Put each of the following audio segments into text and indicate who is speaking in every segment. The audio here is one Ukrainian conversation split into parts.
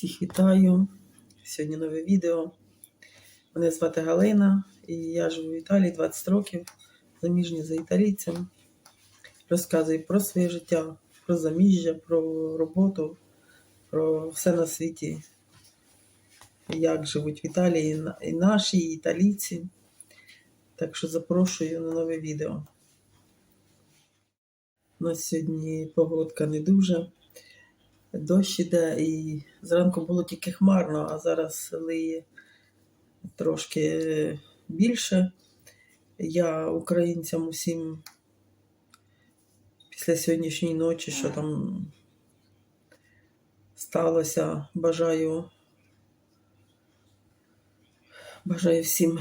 Speaker 1: Всіх вітаю. Сьогодні нове відео. Мене звати Галина, і я живу в Італії 20 років, заміжня за італійцем. Розказую про своє життя, про заміжжя, про роботу, про все на світі, як живуть в Італії і наші, і італійці. Так що запрошую на нове відео. У нас сьогодні погодка не дуже. Дощ іде і зранку було тільки хмарно, а зараз лиє трошки більше. Я українцям усім після сьогоднішньої ночі, що там сталося, бажаю. Бажаю всім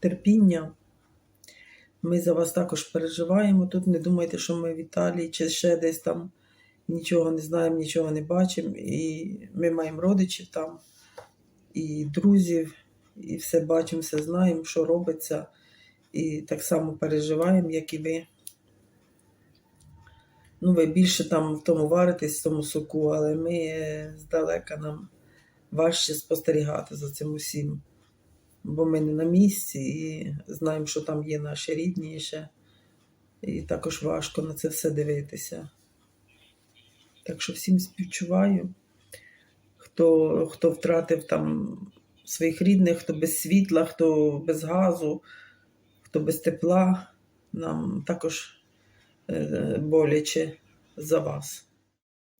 Speaker 1: терпіння. Ми за вас також переживаємо тут. Не думайте, що ми в Італії чи ще десь там нічого не знаємо, нічого не бачимо. І ми маємо родичів там, і друзів, і все бачимо, все знаємо, що робиться. І так само переживаємо, як і ви. Ну, ви більше там в тому варитесь, в тому соку, але ми е, здалека нам важче спостерігати за цим усім. Бо ми не на місці і знаємо, що там є наші рідні ще. І також важко на це все дивитися. Так що всім співчуваю, хто, хто втратив там своїх рідних, хто без світла, хто без газу, хто без тепла, нам також е, боляче за вас.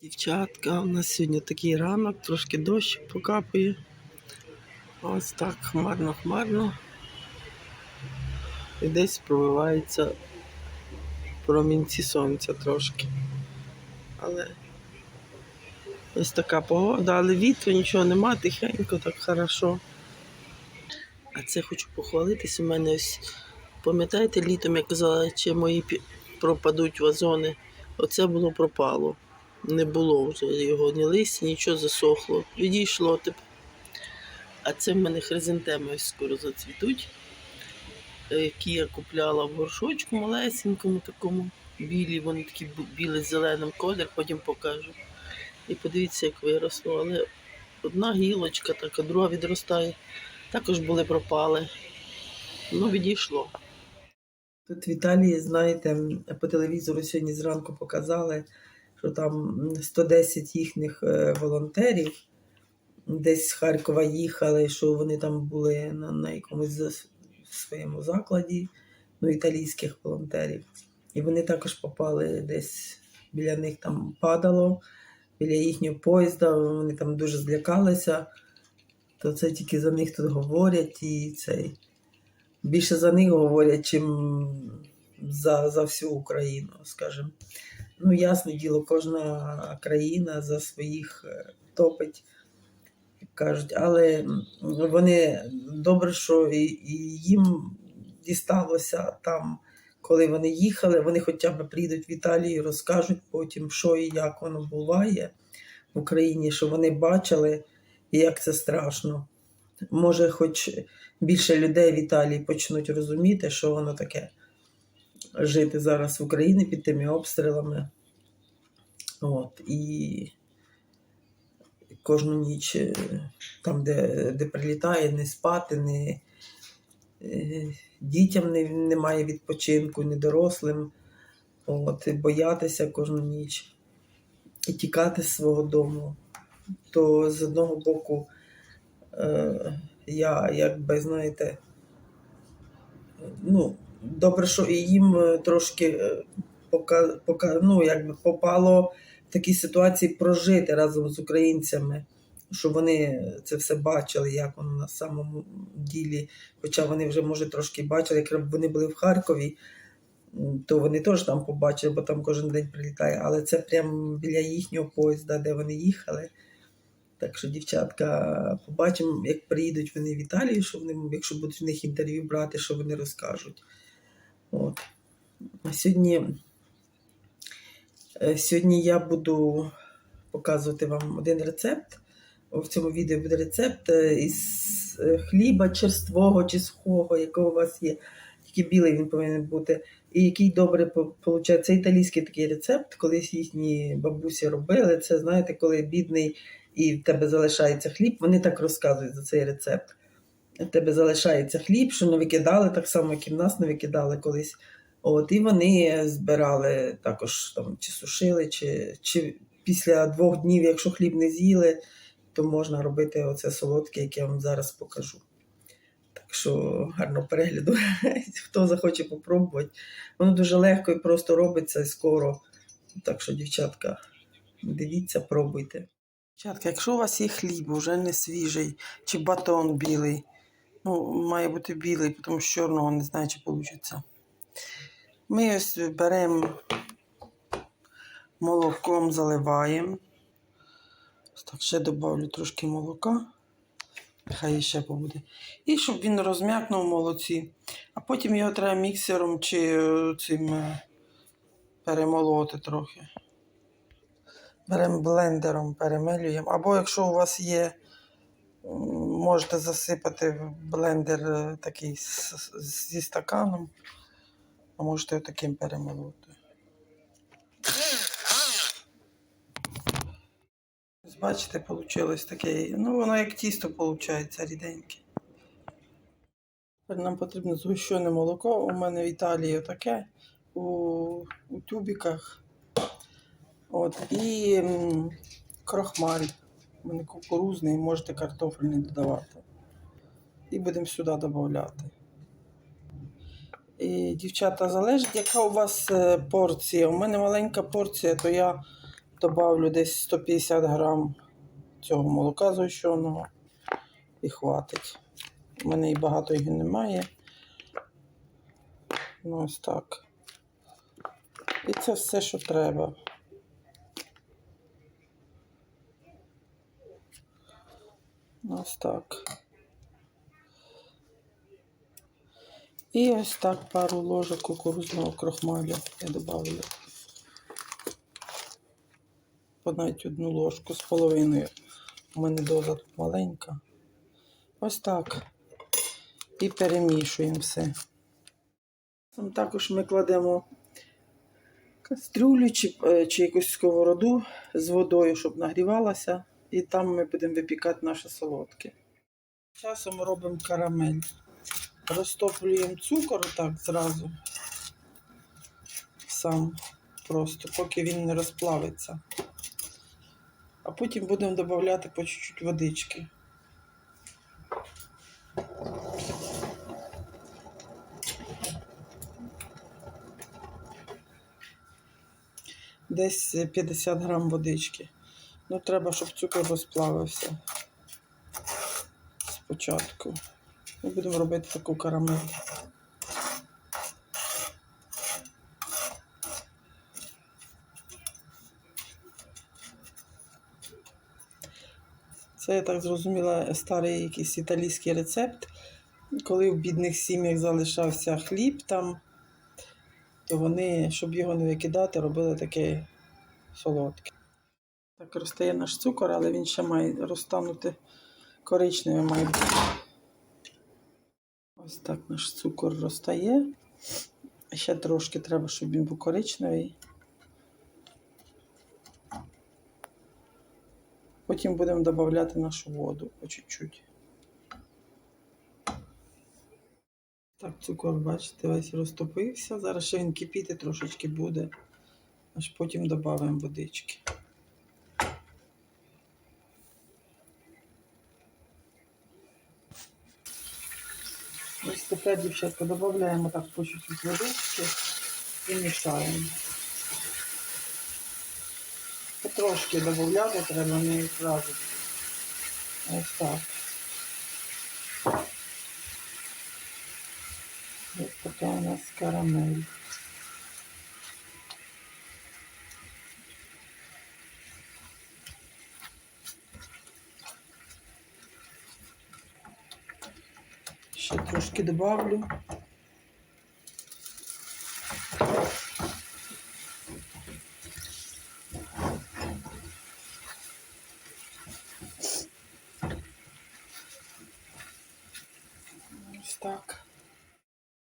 Speaker 1: Дівчатка, у нас сьогодні такий ранок, трошки дощ покапує. Ось так хмарно-хмарно. І десь пробиваються промінці сонця трошки. Але ось така погода, але вітру нічого нема, тихенько, так хорошо. А це хочу похвалитись. У мене ось, пам'ятаєте, літом я казала, чи мої пропадуть вазони. Оце було пропало. Не було вже його ні листя, нічого засохло. Відійшло тепер. А це в мене хризантеми ось скоро зацвітуть, е, які я купляла в горшочку малесенькому такому, білі, вони такі білі з зеленим колір, потім покажу. І подивіться, як виросло. Але одна гілочка, така, друга відростає. Також були пропали. Ну, відійшло. Тут в Італії, знаєте, по телевізору сьогодні зранку показали, що там 110 їхніх е, волонтерів десь з Харкова їхали, що вони там були на, на якомусь своєму закладі, ну, італійських волонтерів. І вони також попали десь біля них там падало, біля їхнього поїзда, вони там дуже злякалися. То це тільки за них тут говорять і цей. Більше за них говорять, чим за, за всю Україну, скажімо. Ну, ясне діло, кожна країна за своїх е, топить як кажуть, але вони добре, що і, і їм дісталося там, коли вони їхали, вони хоча б прийдуть в Італію і розкажуть потім, що і як воно буває в Україні, що вони бачили, і як це страшно. Може, хоч більше людей в Італії почнуть розуміти, що воно таке жити зараз в Україні під тими обстрілами. От, і кожну ніч е, там, де, де прилітає, не спати, не, дітям немає відпочинку, не дорослим. От, боятися кожну ніч і тікати з свого дому. То з одного боку, е, я якби, знаєте, ну, добре, що і їм трошки е, пока, пока, ну, якби попало в такій ситуації прожити разом з українцями, щоб вони це все бачили, як воно на самому ділі. Хоча вони вже, може, трошки бачили, як вони були в Харкові, то вони теж там побачили, бо там кожен день прилітає. Але це прямо біля їхнього поїзда, де вони їхали. Так що, дівчатка, побачимо, як приїдуть вони в Італію, що вони, якщо будуть в них інтерв'ю брати, що вони розкажуть. От. Сьогодні, е, сьогодні я буду показувати вам один рецепт. В цьому відео буде рецепт е, із е, хліба черствого чи сухого, якого у вас є. Тільки білий він повинен бути. І який добре виходить. Це італійський такий рецепт, колись їхні бабусі робили. Це знаєте, коли бідний і в тебе залишається хліб, вони так розказують за цей рецепт. В тебе залишається хліб, що не викидали, так само, як і в нас не викидали колись. От, і вони збирали також там, чи сушили, чи, чи після двох днів, якщо хліб не з'їли, то можна робити оце солодке, яке я вам зараз покажу. Так що гарного перегляду. Хто захоче попробувати. Воно дуже легко і просто робиться і скоро. Так що, дівчатка, дивіться, пробуйте. Дівчатка, якщо у вас є хліб, вже не свіжий, чи батон білий, ну, має бути білий, тому що чорного не знаю, чи вийде. Ми ось беремо молоком заливаємо. Так, ще додавлю трошки молока. Хай ще побуде. І щоб він розм'якнув молоці. А потім його треба міксером чи е, цим е, перемолоти трохи. Беремо блендером, перемелюємо. Або якщо у вас є, можете засипати в блендер е, такий зі стаканом, а можете таким перемолоти. Бачите, вийшло таке. Ну, воно як тісто виходить, ріденьке. Тепер нам потрібно згущене молоко. У мене в Італії таке у, у тюбіках. От, і м, крохмаль. У мене кукурузний, можете картофельний додавати. І будемо сюди додати. І, дівчата, залежить, яка у вас е, порція. У мене маленька порція, то я добавлю десь 150 грам цього молока згущеного і хватить. У мене і багато його немає. Ну, ось так. І це все, що треба. Ну, Ось так. І ось так пару ложок кукурузного крохмалю я добавлю. Навіть одну ложку з половиною. У мене доза маленька. Ось так. І перемішуємо все. Також ми кладемо кастрюлю чи, е, чи якусь сковороду з водою, щоб нагрівалася. І там ми будемо випікати наше солодке. Часом робимо карамель. Розтоплюємо цукор так зразу. Сам просто, поки він не розплавиться. А потім будемо додавати по чуть-чуть водички. Десь 50 грам водички. Ну, треба, щоб цукор розплавився спочатку. Ми будемо робити таку карамель. Це, я так зрозуміла, старий якийсь італійський рецепт. Коли в бідних сім'ях залишався хліб там, то вони, щоб його не викидати, робили таке солодке. Так розтає наш цукор, але він ще має розтанути коричневим має бути. Ось так наш цукор розтає. Ще трошки треба, щоб він був коричневий. Потім будемо додавати нашу воду по чуть-чуть. Так, цукор, бачите, весь розтопився. Зараз ще він кипіти трошечки буде, аж потім додамо водички. Ось тепер, дівчатка, додаємо так по чуть-чуть водички і мішаємо. Потрошки додати треба не одразу. Ось так. Ось така у нас карамель. Ще трошки добавлю.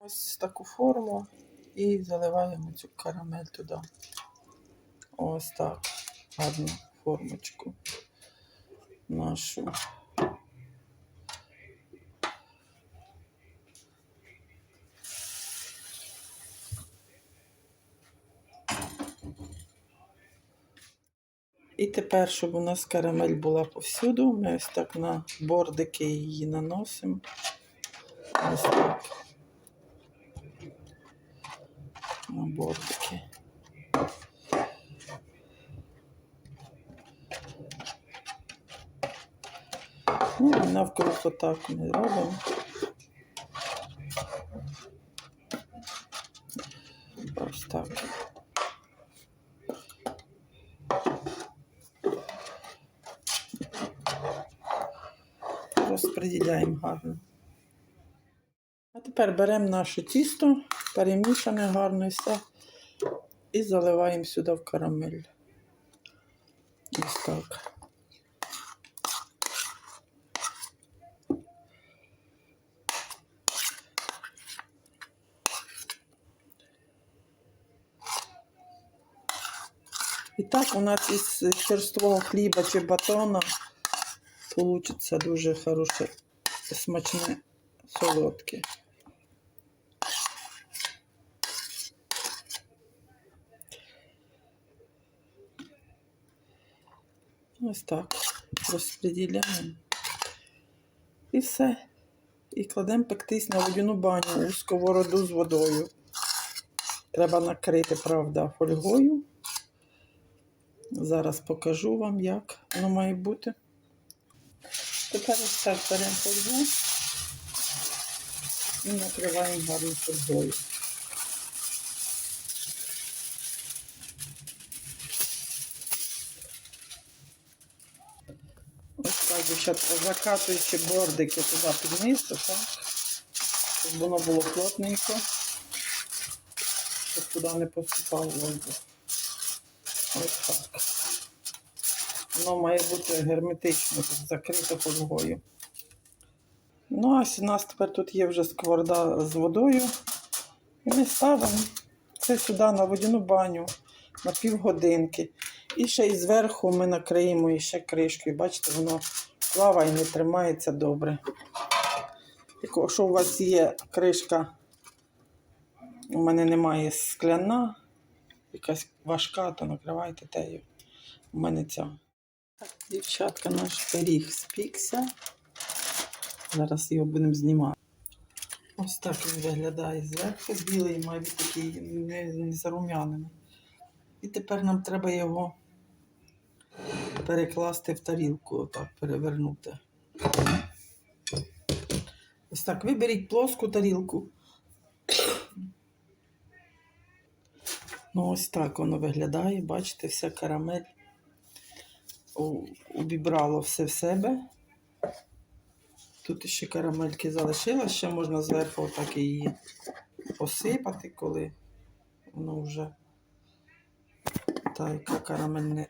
Speaker 1: Ось таку форму і заливаємо цю карамель туди. Ось так. Гарну формочку нашу. І тепер, щоб у нас карамель була повсюду, ми ось так на бордики її наносимо. Ось так. На бордики. Ну, навкруг отак ми робимо. Ось так. Розподіляємо гарно. А тепер беремо наше тісто, перемішане гарно все, і заливаємо сюди в карамель. Ось так. І так у нас із черствого хліба чи батона получиться дуже хороше, смачне, солодке. Ось так розподіляємо. І все. І кладемо пектись на водяну баню у сковороду з водою. Треба накрити, правда, фольгою. Зараз покажу вам, як воно має бути. Тепер ось так беремо фольгу і накриваємо гарно фольгою. Дівчатка, закатуючи бордики туди під щоб воно було плотненько, щоб туди не поступав воздух. Ось так. Воно має бути герметично, закрито фольгою. Ну, а у нас тепер тут є вже сковорда з водою. І ми ставимо це сюди на водяну баню на півгодинки. І ще й зверху ми накриємо і ще кришкою. Бачите, воно плаває і не тримається добре. Якщо у вас є кришка, у мене немає скляна, якась важка, то накривайте тею. У мене ця. Так, дівчатка, наш пиріг спікся. Зараз його будемо знімати. Ось так він виглядає зверху. Білий, має бути такий не, не зарум'янений. І тепер нам треба його перекласти в тарілку, отак, перевернути. Ось так, виберіть плоску тарілку. Ну, ось так воно виглядає. Бачите, вся карамель убібрало все в себе. Тут ще карамельки залишилось, ще можна зверху отак її посипати, коли воно вже та яка карамель не.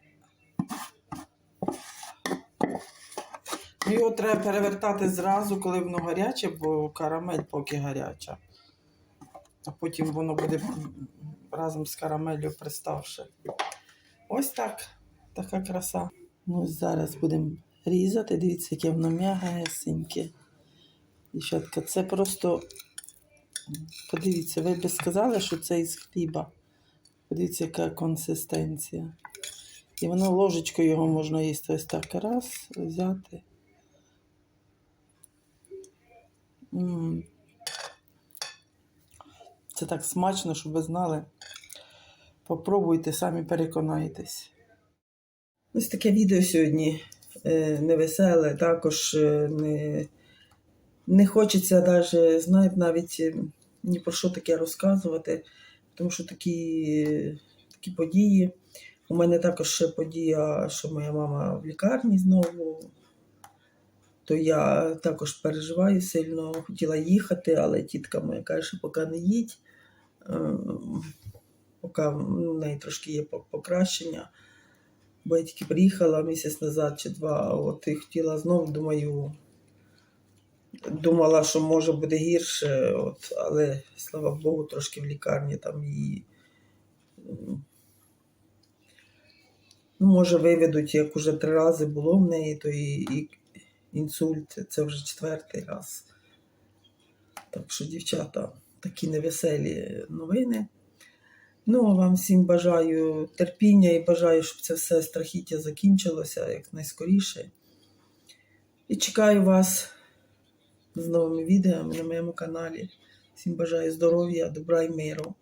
Speaker 1: Його треба перевертати зразу, коли воно гаряче, бо карамель поки гаряча. А потім воно буде разом з карамеллю приставши. Ось так. Така краса. Ну, зараз будемо різати. Дивіться, яке воно м'ягесеньке. Дівчатка, це просто. Подивіться, ви б сказали, що це із хліба. Подивіться, яка консистенція. І воно ложечкою його можна їсти ось так раз, взяти. М. Це так смачно, щоб ви знали. Попробуйте, самі переконаєтесь. Ось таке відео сьогодні е, невеселе, також е, не, не хочеться даже, знаєте, навіть е, ні про що таке розказувати, тому що такі, такі події. У мене також ще подія, що моя мама в лікарні знову. То я також переживаю сильно, хотіла їхати, але тітка моя каже, що поки не їдь, е, поки в неї трошки є покращення. Бо я тільки приїхала місяць назад чи два, от і хотіла знову, думаю, думала, що може буде гірше, от, але слава Богу, трошки в лікарні там її. Ну, може, виведуть, як уже три рази було в неї, то і, і інсульт, це вже четвертий раз. Так що, дівчата, такі невеселі новини. Ну, а вам всім бажаю терпіння і бажаю, щоб це все страхіття закінчилося якнайскоріше. І чекаю вас з новими відео на моєму каналі. Всім бажаю здоров'я, добра і миру.